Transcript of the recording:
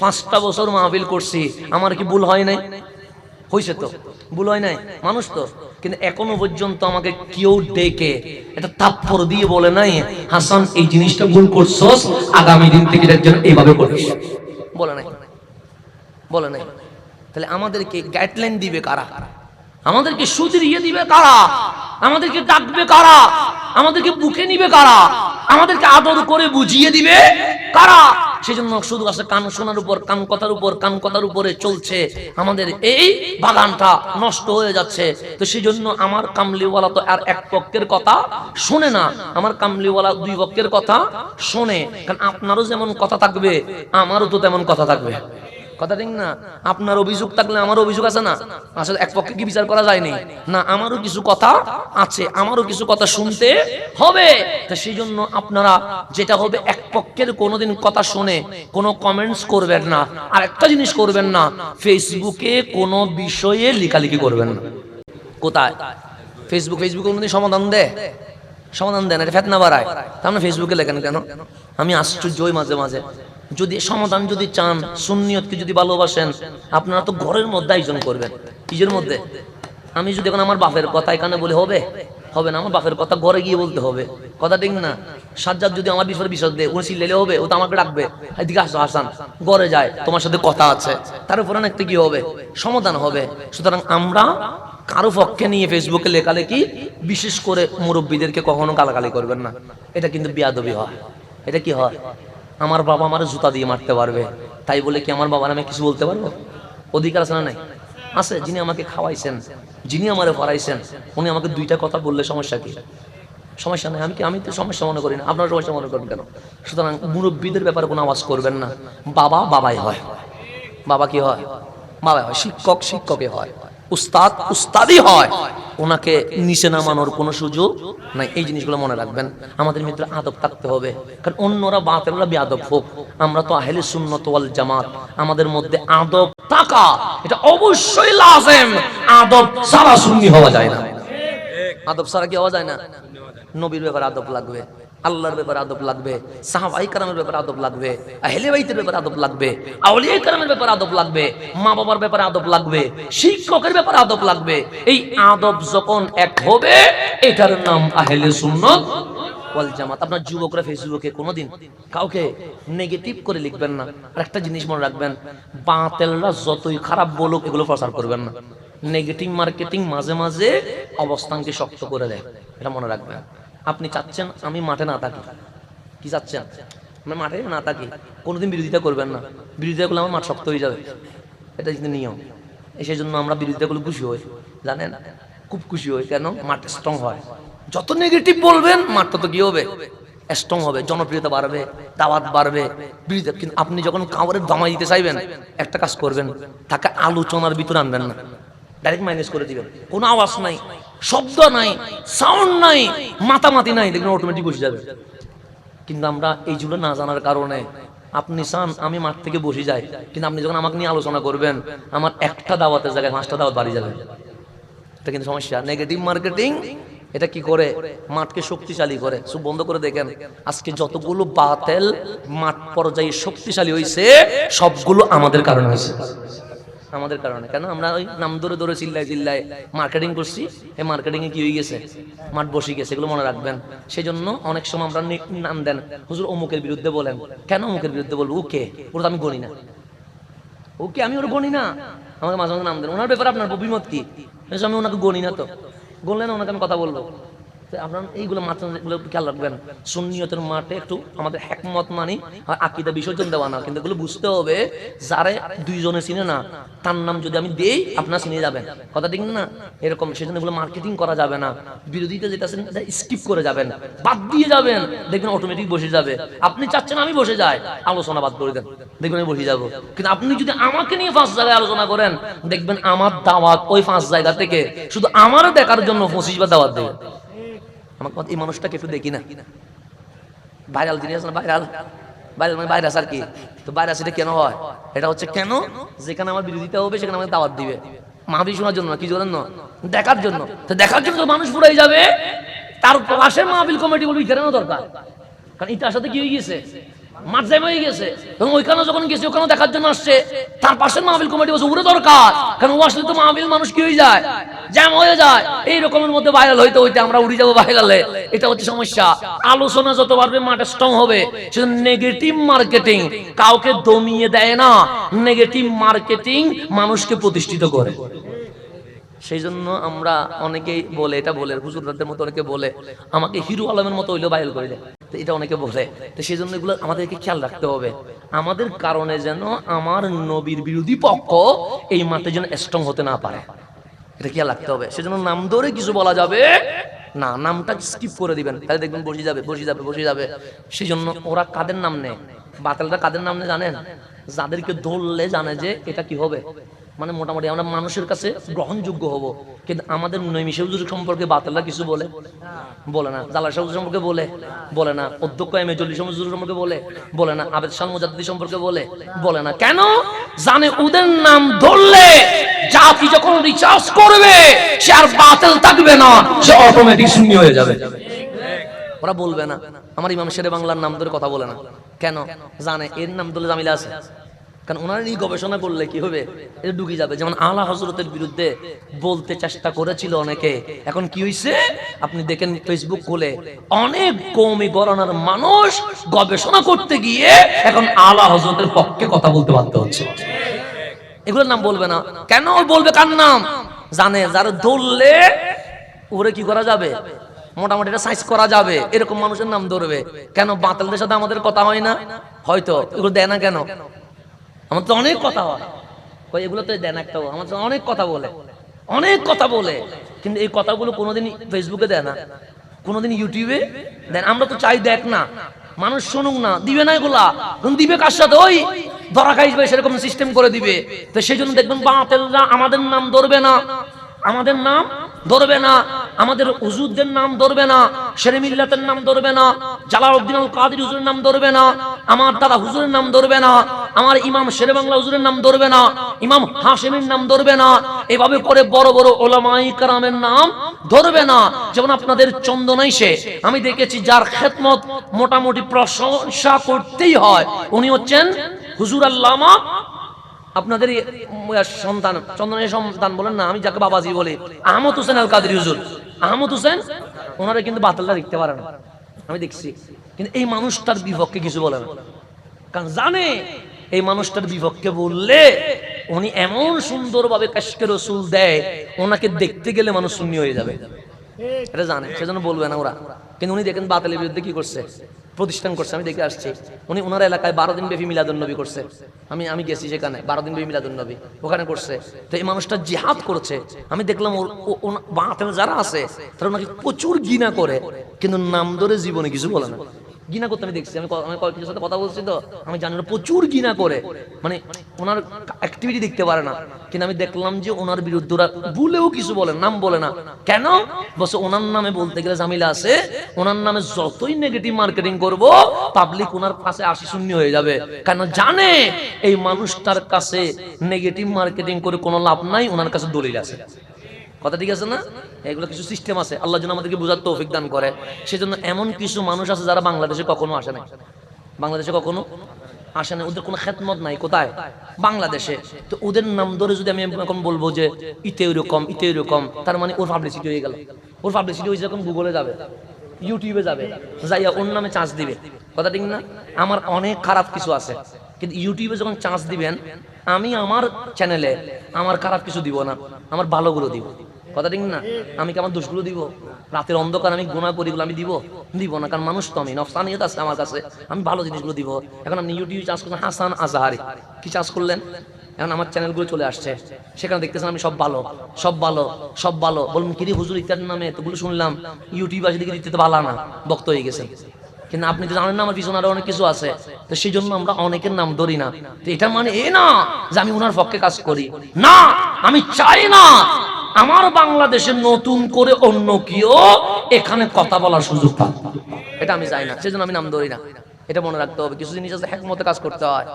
পাঁচটা বছর মাহফিল করছি, আমার কি ভুল হয় নাই? হয়েছে তো। ভুল হয় নাই? মানুষ তো। কিন্তু এখনও পর্যন্ত আমাকে কেউ ডেকে এটা তাপ্পর দিয়ে বলে নাই, হাসান, এই জিনিসটা ভুল করছস, আগামী দিন থেকে এটার জন্য এইভাবে করিস। বলে নাই। বলে নাই। তাহলে আমাদেরকে গাইডলাইন দিবে কারা? আমাদেরকে সুদরিয়ে দিবে কারা? আমাদেরকে ডাকবে কারা? আমাদেরকে বুকে নিবে কারা? আমাদেরকে আদর করে বুঝিয়ে দিবে কারা? সেজন্য শুধু আসে কান শোনার উপর, কান কথার উপর, কান কথার উপরে চলছে আমাদের এই বাগানটা নষ্ট হয়ে যাচ্ছে। তো সেই জন্য আমার কামলিওয়ালা তো আর এক পক্ষের কথা শোনে না। আমার কামলিওয়ালা দুই পক্ষের কথা শোনে। কারণ আপনারও যেমন কথা থাকবে, আমারও তো তেমন কথা থাকবে। কথা ঠিক না? আপনার অভিযোগ থাকলে আমার অভিযোগ আছে না? আসলে এক পক্ষে কি বিচার করা যায়নি? না, আমারও কিছু কথা আছে, আমারও কিছু কথা শুনতে হবে। তা সেই জন্য আপনারা যেটা হবে, এক পক্ষের কোনোদিন কথা শুনে কোনো কমেন্টস করবেন না। আর একটা জিনিস করবেন না, ফেসবুকে কোনো বিষয়ে লেখালেখি করবেন না। কোথায়? ফেসবুক, ফেসবুকে কোনোদিন সমাধান দেয় সমাধান দেন এটা ফেতনা বাড়ায়। তা আপনি ফেসবুকে লেখেন কেন? আমি আশ্চর্য মাঝে মাঝে। যদি সমাধান যদি চান, সুন্নিয়তকে যদি ভালোবাসেন, আপনারা তো ঘরের মধ্যে আয়োজন করবেন। নিজের মধ্যে? আমি যদি এখন আমার বাপের কথা এখানে বলে, হবে? হবে না, আমার বাপের কথা ঘরে গিয়ে বলতে হবে। কথা ঠিক না? সাজ্জাদ যদি আমার বিষয়ে বিশদ দেয়, উনি চিল্লাইলে হবে? ও তো আমাকে ডাকবে। এদিকে আসো, হাসান। ঘরে যায়, তোমার সাথে কথা আছে। তার উপরে একটা কি হবে? সমাধান হবে। সুতরাং আমরা কারও পক্ষে নিয়ে ফেসবুকে লেখালেখি বিশেষ করে মুরব্বীদেরকে কখনো গালাগালি করবেন না। এটা কিন্তু বিয়াদবি হয়। এটা কি হয়? আমার বাবা আমার জুতা দিয়ে মারতে পারবে। তাই বলে কি আমার বাবার আমি কিছু বলতে পারব? অধিকার আছে না নাই? আছে, যিনি আমাকে খাওয়াইছেন, যিনি আমারে পড়াইছেন, উনি আমাকে দুইটা কথা বললে সমস্যা কি? সমস্যা নাই, আমি কি আমি তো সমস্যা মনে করি না। আপনার সমস্যা মনে করেন কেন? সুতরাং মুরব্বীদের ব্যাপারে কোনো আওয়াজ করবেন না। বাবা, বাবাই হয়। বাবা কি হয়? বাবাই হয়। শিক্ষক শিক্ষকে হয়। উস্তাদ, উস্তাদই হয়। ওনাকে নিচে নামানোর কোনো সুযোগ নাই। এই জিনিসগুলো মনে রাখবেন। আমাদের ভিতরে আদব থাকতে হবে। কারণ অন্যরা বাতেলরা বেআদব হোক। আমরা তো আহলে সুন্নত ওয়াল জামাত। আমাদের মধ্যে আদব থাকা, এটা অবশ্যই লাজেম। আদব সারা সুন্নি হওয়া যায় না। আদব সারা কি হওয়া যায় না? নবীর ব্যাপারে আদব লাগবে। আল্লাহর ব্যাপারে আদব লাগবে, সাহাবাই কারামের ব্যাপারে আদব লাগবে, আহলে বাইতের ব্যাপারে আদব লাগবে, আউলিয়া কারামের ব্যাপারে আদব লাগবে মা বাবার ব্যাপারে আদব লাগবে, শিক্ষকের ব্যাপারে আদব লাগবে। এই আদব যখন এক হবে, এটার নাম আহলে সুন্নত ওয়াল জামাত। আপনার যুবকরা ফেসবুকে কোনোদিন কাউকে নেগেটিভ করে লিখবেন না। আর একটা জিনিস মনে রাখবেন, বাতেলরা যতই খারাপ বলুক, এগুলো প্রচার করবেন না। নেগেটিভ মার্কেটিং মাঝে মাঝে অবস্থানকে শক্ত করে দেয়, এটা মনে রাখবেন। আপনি চাচ্ছেন আমি মাঠে না থাকি। কি চাচ্ছেন? আমি মাঠে না থাকি। কোনোদিন বিরোধিতা করবেন না। বিরোধিতা করলে আমার মাঠ শক্ত হয়ে যাবে। এটা কিন্তু নিয়ম। সেই জন্য আমরা বিরোধিতা করলে খুশি হই। জানেন? খুব খুশি হই। কেন? মাঠ স্ট্রং হয়। যত নেগেটিভ বলবেন, মাঠটা তো কি হবে? স্ট্রং হবে। জনপ্রিয়তা বাড়বে, দাওয়াত বাড়বে। বিরোধিতা কিন্তু আপনি যখন কাউরে দমাই দিতে চাইবেন, একটা কাজ করবেন। তাকে আলোচনার ভিতরে আনবেন না। ডাইরেক্ট মাইনাস করে দিবেন কোনো আওয়াজ নাই, শব্দ নাই সাউন্ড নাই, মাতামাতি নাই, দেখবেন অটোমেটিক বসে যাবে। কিন্তু আমরা এইগুলো না জানার কারণে আপনি চান আমি মাঠ থেকে বসে যাই, কিন্তু আপনি যখন আমাকে নিয়ে আলোচনা করবেন, আমার একটা দাওয়াতের জায়গায় পাঁচটা দাওয়াত বাড়ি যাবে। এটা কিন্তু সমস্যা। নেগেটিভ মার্কেটিং এটা কি করে? মাঠকে শক্তিশালী করে। সব বন্ধ করে দেখেন, আজকে যতগুলো বাতেল মাঠ পর্যায়ে শক্তিশালী হয়েছে সবগুলো আমাদের কারণে হয়েছে আমাদের কারণে। কেন? আমরা ওই নাম ধরে ধরে চিল্লাই চিল্লাই মার্কেটিং করছি। এই এ কি হয়ে গেছে? মাঠ বসে গেছে, এগুলো মনে রাখবেন। সেই জন্য অনেক সময় আমরা নাম দেন। হুজুর অমুকের বিরুদ্ধে বলেন। কেন অমুকের বিরুদ্ধে বলব? ওকে তো আমি গণি না। ওকে আমি ওর গণি না। আমাকে মাঝে মাঝে নাম দেন। ওনার ব্যাপারে আপনার অভিমত কি? আমি ওনাকে গণি না তো। গণলেন ওনাকে আমি কথা বলব? আপনার এইগুলো মাত্রা এগুলো একটু খেয়াল রাখবেন। সুন্নিয়তের মাঠে একটু আমাদের মানি আকিদা বিসর্জন দেওয়া না, কিন্তু এগুলো বুঝতে হবে যারে দুইজনে চিনে না, তার নাম যদি আমি দেই, আপনার চিনে যাবেন। কথা ঠিক না? এরকম, সেজন্য এগুলো মার্কেটিং করা যাবে না। বিরোধিতা যেটা আছেন স্কিপ করে যাবেন। বাদ দিয়ে যাবেন। দেখবেন অটোমেটিক বসে যাবে। আপনি চাচ্ছেন আমি বসে যাই। আলোচনা বাদ করে দেন। দেখবেন আমি বসে যাব। কিন্তু আপনি যদি আমাকে নিয়ে পাঁচ জায়গায় আলোচনা করেন, দেখবেন আমার দাওয়াত ওই পাঁচ জায়গা থেকে শুধু আমারও দেখার জন্য পঁচিশ বার দাওয়াত দেবে। আমার এই মানুষটাকে একটু দেখি না। ভাইরাল জিনিস না ভাইরাল? ভাইরাল মানে ভাইরাস আর কি? তো ভাইরাস এটা কেন হয়? এটা হচ্ছে কেন? যেখানে আমার বিরোধিতা হবে, সেখানে আমাকে দাওয়াত দিবে। মাহবি শোনার জন্য কি জন্য? দেখার জন্য। তো দেখার জন্য তো মানুষ পুরাই যাবে। তার পাশে মাহবিল কমিটি বলবি কেন দরকার। কারণ ইটার সাথে কি হয়ে গেছে আলোচনা যত পারবে মাঠে স্ট্রং হবে। নেগেটিভ মার্কেটিং কাউকে দমিয়ে দেয় না। নেগেটিভ মার্কেটিং মানুষকে প্রতিষ্ঠিত করে। সেই জন্য আমরা অনেকেই বলে, এটা বলে, হুজুরদের মতো অনেকে বলে, আমাকে হিরো আলমের মতো হইলেও বাইল করে দেয়। এটা অনেকে বলে। তো সেই জন্য এগুলো আমাদেরকে খেয়াল রাখতে হবে। আমাদের কারণে যেন আমার নবীর বিরোধী পক্ষ এই মাঠে যেন স্ট্রং হতে না পারে। এটা খেয়াল রাখতে হবে। সেজন্য নাম ধরে কিছু বলা যাবে। না, নামটা স্কিপ করে দিবেন। তাহলে দেখবেন বসে যাবে বসে যাবে বসে যাবে। সেই জন্য ওরা কাদের নাম নেয়? বাতিলটা কাদের নাম নেয় জানেন? যাদেরকে ধরলে জানে যে এটা কি হবে। মানে মোটামুটি আমরা মানুষের কাছে গ্রহণযোগ্য হব। কিন্তু আমাদের নৈমিষে হুজুর সম্পর্কে বাতিলরা কিছু বলে? বলে না। জালার শাহ সম্পর্কে বলে? বলে না। অধ্যক্ষ এম এ হুজুর সম্পর্কে বলে? বলে না। আবেদ শাহ মুজাদ্দি সম্পর্কে বলে? বলে না। কেন? জানে ওদের নাম ধরলে জাতি যখন রিচার্জ করবে, সে আর বাতিল থাকবে না। সে অটোমেটিক শূন্য হয়ে যাবে। ওরা বলবে না। আমার ইমাম শেরে বাংলার নাম ধরে কথা বলে না। কেন? জানে। এর নাম ধরে জামিলা আছে? কারণ ওনার এই গবেষণা করলে কি হবে? এটা ঢুকে যাবে। যেমন আলা হজরতের বিরুদ্ধে বলতে চেষ্টা করেছিল অনেকে। এখন কি হয়েছে আপনি দেখেন ফেসবুক খুলে অনেক কৌমি গণনার মানুষ গবেষণা করতে গিয়ে এখন আলা হজরতের পক্ষে কথা বলতে বাধ্য হচ্ছে। এগুলোর নাম বলবে না। কেন বলবে? কার নাম? জানে। যারা ধরলে ওরে কি করা যাবে? মোটামুটি এটা সাইজ করা যাবে। এরকম মানুষের নাম ধরবে। কেন? বাতালদের সাথে আমাদের কথা হয় না? হয়তো। এগুলো দেয় না কেন? আমার তো অনেক কথা হয়। কই এগুলো তো দেয় না একটাও আমার তো অনেক কথা বলে। অনেক কথা বলে। কিন্তু এই কথাগুলো কোনোদিন ফেসবুকে দেয় না। কোনোদিন ইউটিউবে দেন আমরা তো চাই দেখ না। মানুষ শুনুক না। দিবে না এগুলা। দিবে কার সাথে? ওই ধরা খাইবে সেরকম সিস্টেম করে দিবে। তো সেই জন্য দেখবেন বাতেলরা আমাদের নাম ধরবে না। আমাদের নাম ধরবে না। আমাদের হুজুরদের নাম ধরবে না, শেরে মিল্লাতের নাম ধরবে না, জালালউদ্দিন আল কাদের হুজুরের নাম ধরবে না, আমার দাদা হুজুরের নাম ধরবে না, আমার ইমাম শেরে বাংলা হুজুরের নাম ধরবে না, ইমাম হাশেমের নাম ধরবে না, এভাবে করে বড় বড় ওলামাই কারামের নাম ধরবে না। যেমন আপনাদের চন্দনাই সে, আমি দেখেছি যার খেদমত মোটামুটি প্রশংসা করতেই হয়। উনি হচ্ছেন হুজুর আল্লামা আপনাদের সন্তান চন্দনের সন্তান বলেন না, আমি যাকে বাবাজি বলি, আহমদ হোসেন আল কাদের হুজুর। আহমদ হোসেন, ওনারা কিন্তু বাতালটা দেখতে পারে না। আমি দেখছি। কিন্তু এই মানুষটার বিপক্ষে কিছু বলে না। কারণ জানে, এই মানুষটার বিপক্ষে বললে উনি এমন সুন্দরভাবে কাশকে রসুল দেয়, ওনাকে দেখতে গেলে মানুষ শূন্য হয়ে যাবে। এটা জানে, সেজন্য বলবে না ওরা। কিন্তু উনি দেখেন বাতিলের বিরুদ্ধে কি করছে? প্রতিষ্ঠান করছে। আমি দেখে আসছি। উনি ওনার এলাকায় বারো দিন ব্যাপী মিলাদুন নবী করছে। আমি আমি গেছি সেখানে, বারো দিন ব্যাপী মিলাদুন নবী ওখানে করছে। তো এই মানুষটা জিহাদ করছে। আমি দেখলাম ও- যারা আছে, তারা ওনাকে প্রচুর ঘৃণা করে, কিন্তু নাম ধরে জীবনে কিছু বলে না। ঘৃণা করতে আমি দেখছি। আমি আমি কয়েকজনের সাথে কথা বলছি তো, আমি জানি প্রচুর ঘৃণা করে। মানে ওনার অ্যাক্টিভিটি দেখতে পারে না। কিন্তু আমি দেখলাম যে ওনার বিরুদ্ধে ওরা ভুলেও কিছু বলে নাম বলে না। কেন? বসে ওনার নামে বলতে গেলে জামিলা আছে। ওনার নামে যতই নেগেটিভ মার্কেটিং করব পাবলিক ওনার পাশে আসি শূন্য হয়ে যাবে। কেন জানে? এই মানুষটার কাছে নেগেটিভ মার্কেটিং করে কোনো লাভ নাই, ওনার কাছে দলিল আছে। কথা ঠিক আছে না? এগুলো কিছু সিস্টেম আছে। আল্লাহ যেন আমাদেরকে বোঝার তৌফিক দান করে। সেজন্য এমন কিছু মানুষ আছে যারা বাংলাদেশে কখনো আসে না বাংলাদেশে কখনো আসে না ওদের কোনো খেতমত নাই। কোথায়? বাংলাদেশে। তো ওদের নাম ধরে যদি আমি এখন বলব যে, ইতে এরকম ইতে এরকম তার মানে ওর পাবলিসিটি হয়ে গেল। ওর পাবলিসিটি হয়ে যখন গুগলে যাবে ইউটিউবে যাবে, যাইয়া ওর নামে চান্স দিবে। কথা ঠিক না? আমার অনেক খারাপ কিছু আছে। কিন্তু ইউটিউবে যখন চান্স দিবেন, আমি আমার চ্যানেলে আমার খারাপ কিছু দিব না। আমার ভালোগুলো দিব। কথা ঠিক না? আমি কি আমার দোষগুলো দিব? রাতের অন্ধকার আমি গুণা করিগুলো আমি দিব? দিব না, কারণ মানুষ তো আমি, নফসানিয়ত আছে আমার কাছে। আমি ভালো জিনিসগুলো দিব। এখন আপনি ইউটিউবে চাষ করছেন হাসান আজাহারি। কি চাষ করলেন? এখন আমার চ্যানেলগুলো চলে আসছে। সেখানে দেখতেছেন আমি সব ভালো। সব ভালো সব ভালো। বলুন, কিরি হুজুর ইত্যাদি নামে তোগুলো শুনলাম। ইউটিউব আসে দিকে দিতে ভালো না বক্ত হয়ে গেছে কিন্তু আপনি তো জানেন না, আমার পিছনে আরও অনেক কিছু আছে। তো সেই জন্য আমরা অনেকের নাম ধরি না। তো এটা মানে এ না যে আমি ওনার পক্ষে কাজ করি। না, আমি চাই না আমার বাংলাদেশে নতুন করে অন্য কেউ এখানে কথা বলার সুযোগ পাবে। এটা আমি চাই না, সেজন্য আমি নাম ধরি না। এটা মনে রাখতে হবে, কিছু জিনিস আছে হ্যাকমতে কাজ করতে হয়।